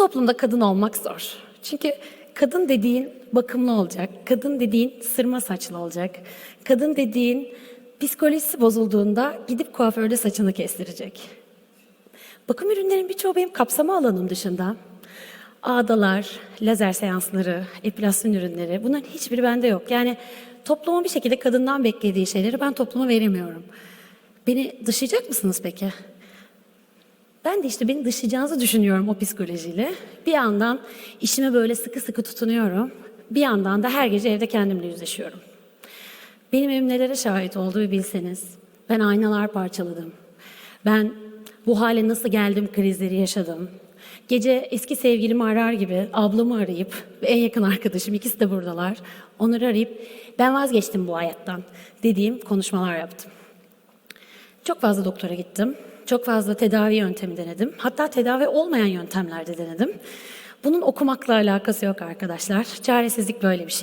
toplumda kadın olmak zor. Çünkü kadın dediğin bakımlı olacak, kadın dediğin sırma saçlı olacak, kadın dediğin psikolojisi bozulduğunda gidip kuaförde saçını kestirecek. Bakım ürünlerin birçoğu benim kapsama alanım dışında. Ağdalar, lazer seansları, epilasyon ürünleri bunların hiçbiri bende yok. Yani toplumun bir şekilde kadından beklediği şeyleri ben topluma veremiyorum. Beni dışlayacak mısınız peki? Ben de işte beni dışlayacağınızı düşünüyorum o psikolojiyle. Bir yandan işime böyle sıkı sıkı tutunuyorum. Bir yandan da her gece evde kendimle yüzleşiyorum. Benim evim nelere şahit olduğu bir bilseniz. Ben aynalar parçaladım. Ben bu hale nasıl geldim krizleri yaşadım. Gece eski sevgilimi arar gibi ablamı arayıp ve en yakın arkadaşım ikisi de buradalar. Onları arayıp ben vazgeçtim bu hayattan dediğim konuşmalar yaptım. Çok fazla doktora gittim. Çok fazla tedavi yöntemi denedim. Hatta tedavi olmayan yöntemler de denedim. Bunun okumakla alakası yok arkadaşlar. Çaresizlik böyle bir şey.